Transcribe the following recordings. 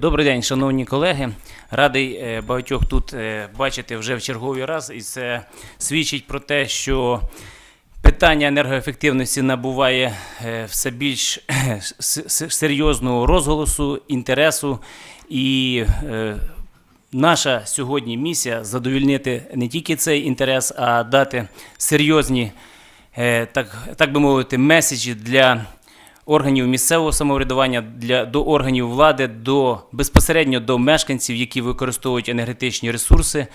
Добрий день, шановні колеги. Радий е, багатьох тут е, бачити вже в черговий раз, і це свідчить про те, що питання енергоефективності набуває е, все більш серйозного розголосу, інтересу. І наша сьогодні місія задовільнити не тільки цей інтерес, а дати серйозні, так, так би мовити, меседжі для органів місцевого самоврядування для до органів влади, до безпосередньо до мешканців, які використовують енергетичні ресурси,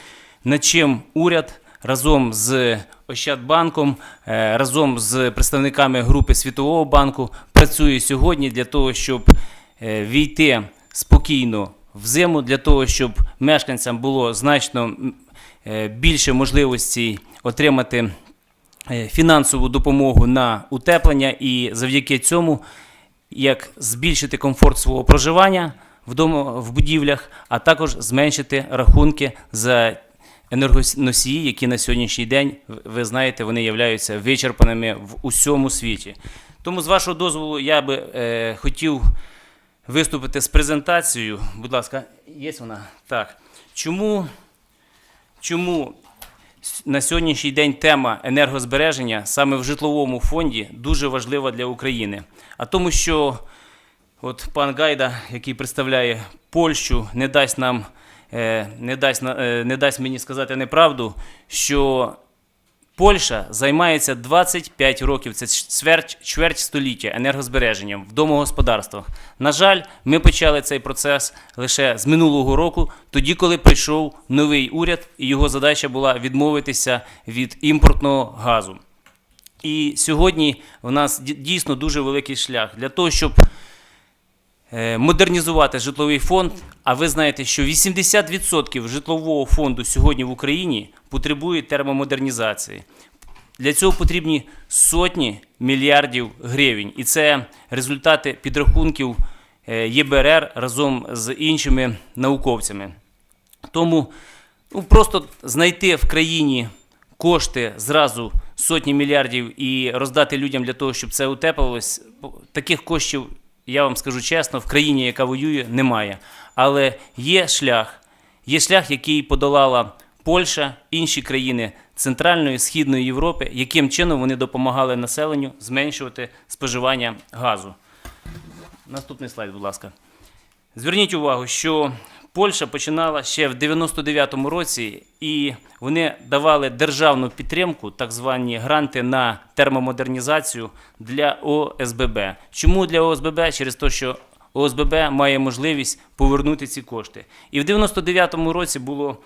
над чим уряд разом з Ощадбанком, е, разом з представниками групи Світового банку працює сьогодні для того, щоб е, війти спокійно в зиму, для того, щоб мешканцям було значно е, більше можливостей отримати фінансову допомогу на утеплення і завдяки цьому як збільшити комфорт свого проживання вдома в будівлях, а також зменшити рахунки за енергоносії, які на сьогоднішній день, ви знаєте, вони являються вичерпаними в усьому світі. Тому, з вашого дозволу, я би е, хотів виступити з презентацією. Будь ласка, є вона? Так. Чому, чому на сьогоднішній день тема енергозбереження саме в житловому фонді дуже важлива для України? А тому, що от пан Гайда, який представляє Польщу, не дасть нам, е, не дасть, е, не дасть мені сказати неправду, що Польща займається 25 років, це чверть, чверть століття енергозбереженням в домогосподарствах. На жаль, ми почали цей процес лише з минулого року, тоді, коли прийшов новий уряд, і його задача була відмовитися від імпортного газу. І сьогодні в нас дійсно дуже великий шлях для того, щоб модернізувати житловий фонд. А ви знаєте, що 80% житлового фонду сьогодні в Україні потребує термомодернізації. Для цього потрібні сотні мільярдів гривень. І це результати підрахунків е, ЄБРР разом з іншими науковцями. Тому ну, просто знайти в країні кошти зразу сотні мільярдів і роздати людям для того, щоб це утеплювалось, таких коштів, я вам скажу чесно, в країні, яка воює, немає. Але є шлях, є шлях, який подолала Польща, інші країни Центральної Східної Європи, яким чином вони допомагали населенню зменшувати споживання газу. Наступний слайд, будь ласка. Зверніть увагу, що Польща починала ще в 99-му році, і вони давали державну підтримку, так звані гранти на термомодернізацію для ОСББ. Чому для ОСББ? Через те, що ОСББ має можливість повернути ці кошти. І в 99-му році було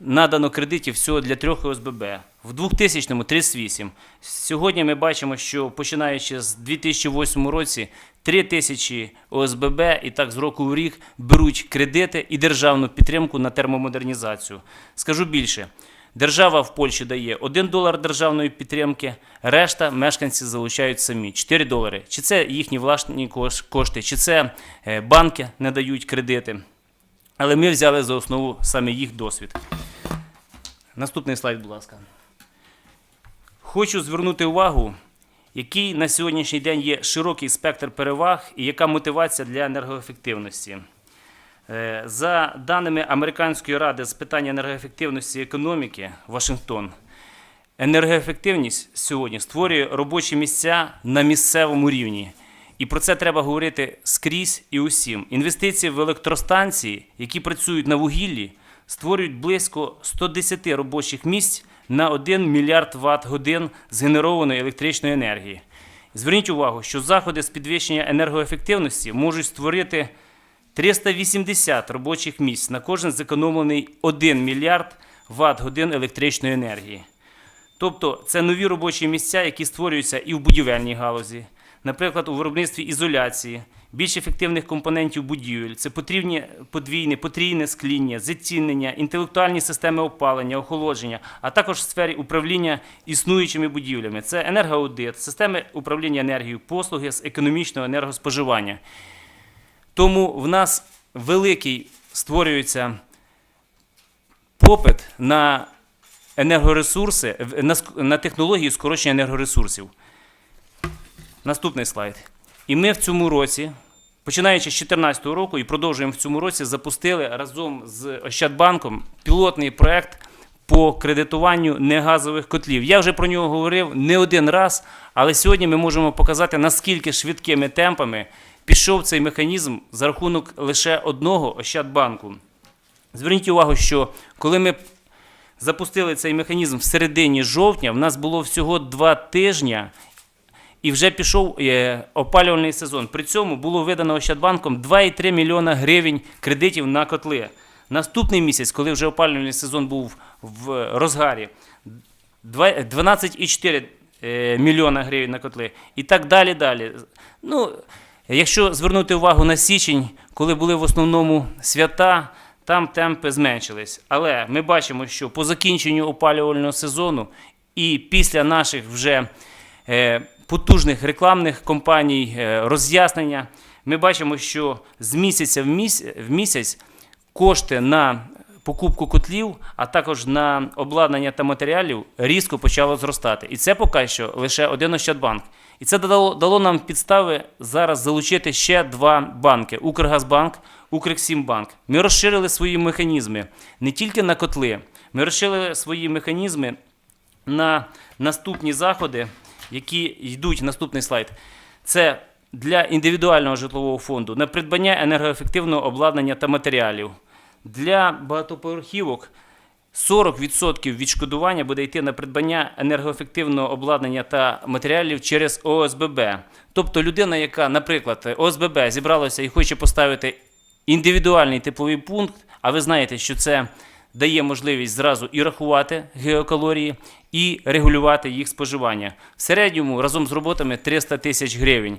надано кредитів всього для трьох ОСББ. В 2000-му 38. Сьогодні ми бачимо, що починаючи з 2008 році 3 тисячі ОСББ і так з року в рік беруть кредити і державну підтримку на термомодернізацію. Скажу більше. Держава в Польщі дає 1 долар державної підтримки, решта мешканці залучають самі 4 долари. Чи це їхні власні кош- кошти, чи це е, банки не дають кредити. Але ми взяли за основу саме їх досвід. Наступний слайд, будь ласка. Хочу звернути увагу, який на сьогоднішній день є широкий спектр переваг і яка мотивація для енергоефективності. Е, За даними Американської ради з питань енергоефективності і економіки Вашингтон, енергоефективність сьогодні створює робочі місця на місцевому рівні. І про це треба говорити скрізь і усім. Інвестиції в електростанції, які працюють на вугіллі, створюють близько 110 робочих місць на 1 мільярд ватт годин згенерованої електричної енергії. Зверніть увагу, що заходи з підвищення енергоефективності можуть створити 380 робочих місць на кожен зекономлений 1 мільярд ватт годин електричної енергії. Тобто це нові робочі місця, які створюються і в будівельній галузі, наприклад, у виробництві ізоляції, більш ефективних компонентів будівель, це потрібні подвійне, потрійне скління, зацінення, інтелектуальні системи опалення, охолодження, а також в сфері управління існуючими будівлями. Це енергоаудит, системи управління енергією, послуги з економічного енергоспоживання. Тому в нас великий створюється попит на енергоресурси, на технології скорочення енергоресурсів. Наступний слайд. І ми в цьому році починаючи з 2014 року і продовжуємо в цьому році, запустили разом з Ощадбанком пілотний проект по кредитуванню негазових котлів. Я вже про нього говорив не один раз, але сьогодні ми можемо показати, наскільки швидкими темпами пішов цей механізм за рахунок лише одного Ощадбанку. Зверніть увагу, що коли ми запустили цей механізм в середині жовтня, в нас було всього два тижні, і вже пішов е, опалювальний сезон. При цьому було видано Ощадбанком 2,3 мільйона гривень кредитів на котли. Наступний місяць, коли вже опалювальний сезон був в розгарі, 12,4 е, мільйона гривень на котли. І так далі. далі. Ну, якщо звернути увагу на січень, коли були в основному свята, там темпи зменшились. Але ми бачимо, що по закінченню опалювального сезону і після наших вже потужних рекламних кампаній, е, роз'яснення, ми бачимо, що з місяця в місяць кошти на покупку котлів, а також на обладнання та матеріалів різко почало зростати. І це поки що лише один Ощадбанк. І це дало, дало нам підстави зараз залучити ще два банки: Укргазбанк, Укрексімбанк. Ми розширили свої механізми не тільки на котли, ми розширили свої механізми на наступні заходи, які йдуть. Наступний слайд. Це для індивідуального житлового фонду на придбання енергоефективного обладнання та матеріалів. Для багатоповерхівок 40% відшкодування буде йти на придбання енергоефективного обладнання та матеріалів через ОСББ. Тобто людина, яка, наприклад, ОСББ зібралася і хоче поставити індивідуальний тепловий пункт, а ви знаєте, що це дає можливість зразу і рахувати геокалорії, і регулювати їх споживання. В середньому разом з роботами 300 тисяч гривень.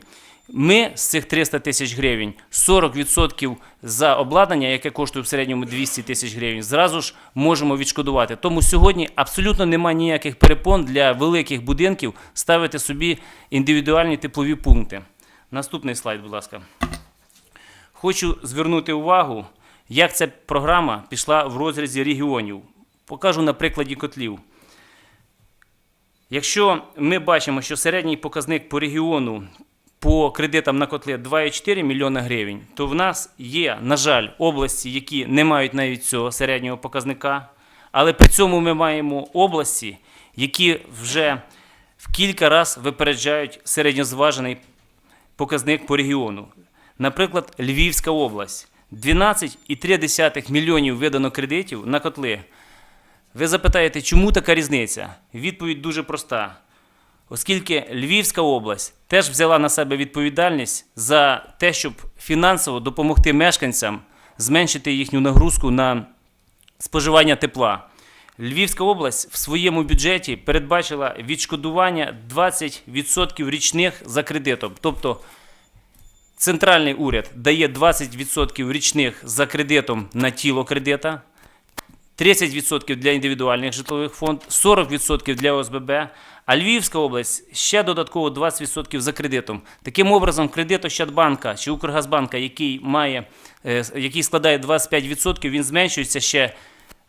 Ми з цих 300 тисяч гривень 40% за обладнання, яке коштує в середньому 200 тисяч гривень, зразу ж можемо відшкодувати. Тому сьогодні абсолютно немає ніяких перепон для великих будинків ставити собі індивідуальні теплові пункти. Наступний слайд, будь ласка. Хочу звернути увагу, як ця програма пішла в розрізі регіонів. Покажу на прикладі котлів. Якщо ми бачимо, що середній показник по регіону по кредитам на котли 2,4 мільйона гривень, то в нас є, на жаль, області, які не мають навіть цього середнього показника. Але при цьому ми маємо області, які вже в кілька разів випереджають середньозважений показник по регіону. Наприклад, Львівська область 12,3 мільйонів видано кредитів на котли. Ви запитаєте, чому така різниця? Відповідь дуже проста. Оскільки Львівська область теж взяла на себе відповідальність за те, щоб фінансово допомогти мешканцям зменшити їхню нагрузку на споживання тепла. Львівська область в своєму бюджеті передбачила відшкодування 20% річних за кредитом. Тобто центральний уряд дає 20% річних за кредитом на тіло кредита, 30% для індивідуальних житлових фонд, 40% для ОСББ, а Львівська область ще додатково 20% за кредитом. Таким образом, кредит Ощадбанка чи Укргазбанка, який має, е, який складає 25%, він зменшується ще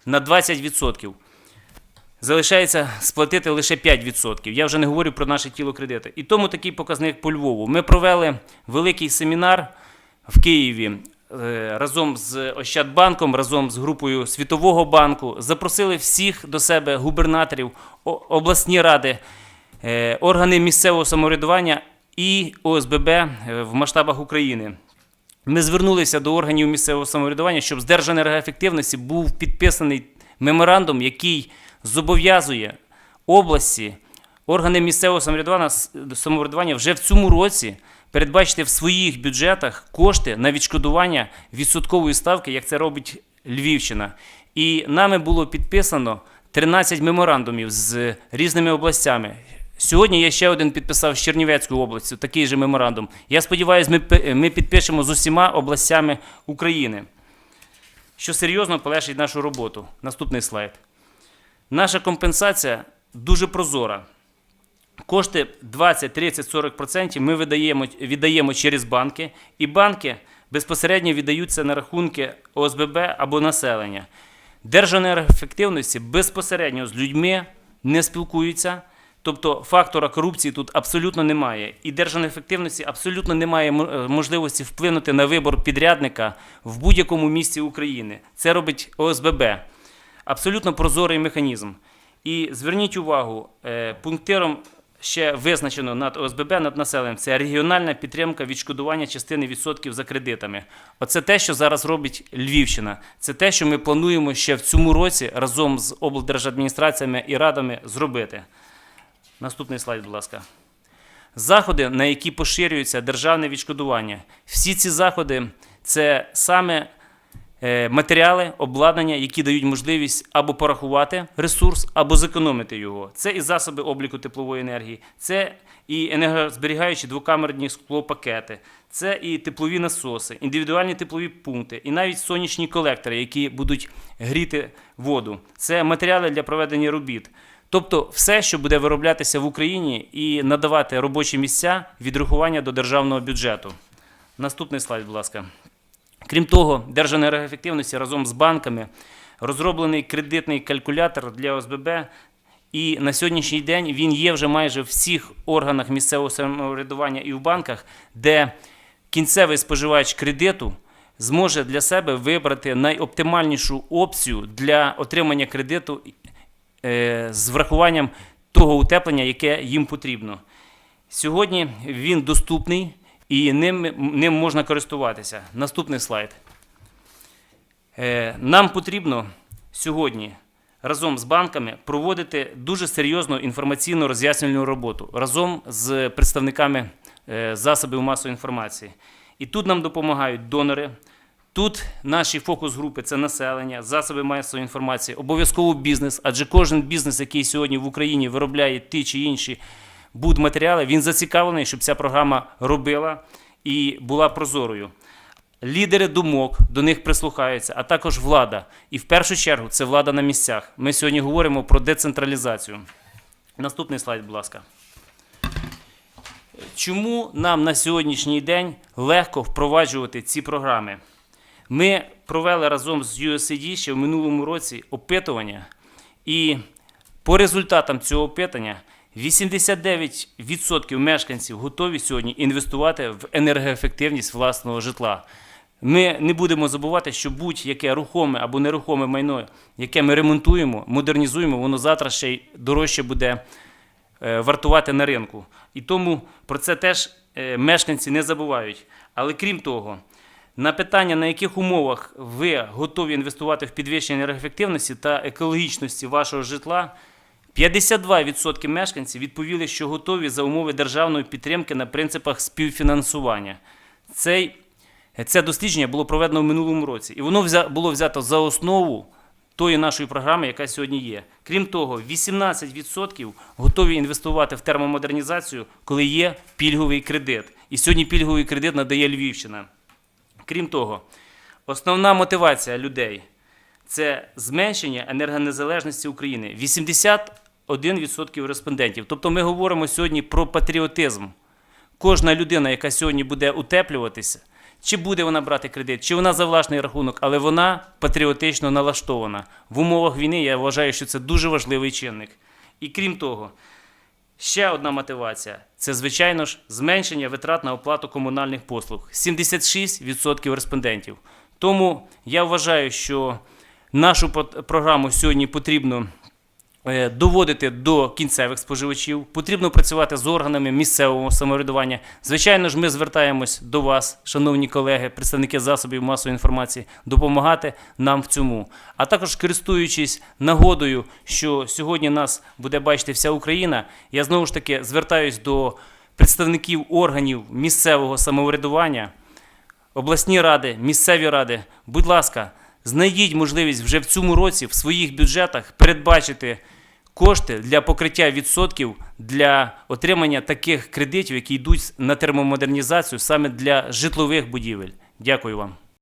на 20%. Залишається сплатити лише 5%. Я вже не говорю про наше тіло кредити. І тому такий показник по Львову. Ми провели великий семінар в Києві е, разом з Ощадбанком, разом з групою Світового банку. Запросили всіх до себе губернаторів, обласні ради, е, органи місцевого самоврядування і ОСББ е, в масштабах України. Ми звернулися до органів місцевого самоврядування, щоб з Держенергоефективності був підписаний меморандум, який зобов'язує області, органи місцевого самоврядування, вже в цьому році передбачити в своїх бюджетах кошти на відшкодування відсоткової ставки, як це робить Львівщина. І нами було підписано 13 меморандумів з різними областями. Сьогодні я ще один підписав з Чернівецькою областю, такий же меморандум. Я сподіваюся, ми, ми підпишемо з усіма областями України, що серйозно полегшить нашу роботу. Наступний слайд. Наша компенсація дуже прозора. Кошти 20, 30, 40% ми видаємо, віддаємо через банки, і банки безпосередньо віддаються на рахунки ОСББ або населення. Держенергоефективності безпосередньо з людьми не спілкуються. Тобто фактора корупції тут абсолютно немає. І держанефективності абсолютно немає е, можливості вплинути на вибор підрядника в будь-якому місці України. Це робить ОСББ. Абсолютно прозорий механізм. І зверніть увагу, е, пунктиром ще визначено над ОСББ, над населенням, це регіональна підтримка відшкодування частини відсотків за кредитами. Оце те, що зараз робить Львівщина. Це те, що ми плануємо ще в цьому році разом з облдержадміністраціями і радами зробити. Наступний слайд, будь ласка. Заходи, на які поширюється державне відшкодування. Всі ці заходи це саме матеріали, обладнання, які дають можливість або порахувати ресурс, або зекономити його. Це і засоби обліку теплової енергії, це і енергозберігаючі двокамерні склопакети, це і теплові насоси, індивідуальні теплові пункти, і навіть сонячні колектори, які будуть гріти воду. Це матеріали для проведення робіт. Тобто все, що буде вироблятися в Україні і надавати робочі місця відрахування до державного бюджету. Наступний слайд, будь ласка. Крім того, Держенергоефективності разом з банками розроблений кредитний калькулятор для ОСББ, і на сьогоднішній день він є вже майже в всіх органах місцевого самоврядування і в банках, де кінцевий споживач кредиту зможе для себе вибрати найоптимальнішу опцію для отримання кредиту е, з врахуванням того утеплення, яке їм потрібно. Сьогодні він доступний і ним, ним можна користуватися. Наступний слайд. Е, Нам потрібно сьогодні разом з банками проводити дуже серйозну інформаційно роз'яснювальну роботу разом з представниками е, засобів масової інформації. І тут нам допомагають донори. Тут наші фокус-групи це населення, засоби масової інформації, обов'язково бізнес, адже кожен бізнес, який сьогодні в Україні виробляє ті чи інші будматеріали, він зацікавлений, щоб ця програма робила і була прозорою. Лідери думок до них прислухаються, а також влада. І в першу чергу це влада на місцях. Ми сьогодні говоримо про децентралізацію. Наступний слайд, будь ласка. Чому нам на сьогоднішній день легко впроваджувати ці програми? Ми провели разом з USAID ще в минулому році опитування, і по результатам цього опитання 89% мешканців готові сьогодні інвестувати в енергоефективність власного житла. Ми не будемо забувати, що будь-яке рухоме або нерухоме майно, яке ми ремонтуємо, модернізуємо, воно завтра ще й дорожче буде е, вартувати на ринку. І тому про це теж е, мешканці не забувають. Але крім того, на питання, на яких умовах ви готові інвестувати в підвищення енергоефективності та екологічності вашого житла, 52% мешканців відповіли, що готові за умови державної підтримки на принципах співфінансування. Цей, це дослідження було проведено в минулому році, і воно взя, було взято за основу тої нашої програми, яка сьогодні є. Крім того, 18% готові інвестувати в термомодернізацію, коли є пільговий кредит. І сьогодні пільговий кредит надає Львівщина. Крім того, основна мотивація людей це зменшення енергонезалежності України. 81% респондентів. Тобто ми говоримо сьогодні про патріотизм. Кожна людина, яка сьогодні буде утеплюватися, чи буде вона брати кредит, чи вона за власний рахунок, але вона патріотично налаштована. В умовах війни я вважаю, що це дуже важливий чинник. І крім того, Ще одна мотивація це, звичайно ж, зменшення витрат на оплату комунальних послуг. 76% респондентів. Тому я вважаю, що нашу програму сьогодні потрібно доводити до кінцевих споживачів, потрібно працювати з органами місцевого самоврядування. Звичайно ж, ми звертаємось до вас, шановні колеги, представники засобів масової інформації, допомагати нам в цьому. А також користуючись нагодою, що сьогодні нас буде бачити вся Україна, я знову ж таки звертаюсь до представників органів місцевого самоврядування обласні ради, місцеві ради, будь ласка, знайдіть можливість вже в цьому році в своїх бюджетах передбачити кошти для покриття відсотків для отримання таких кредитів, які йдуть на термомодернізацію саме для житлових будівель. Дякую вам.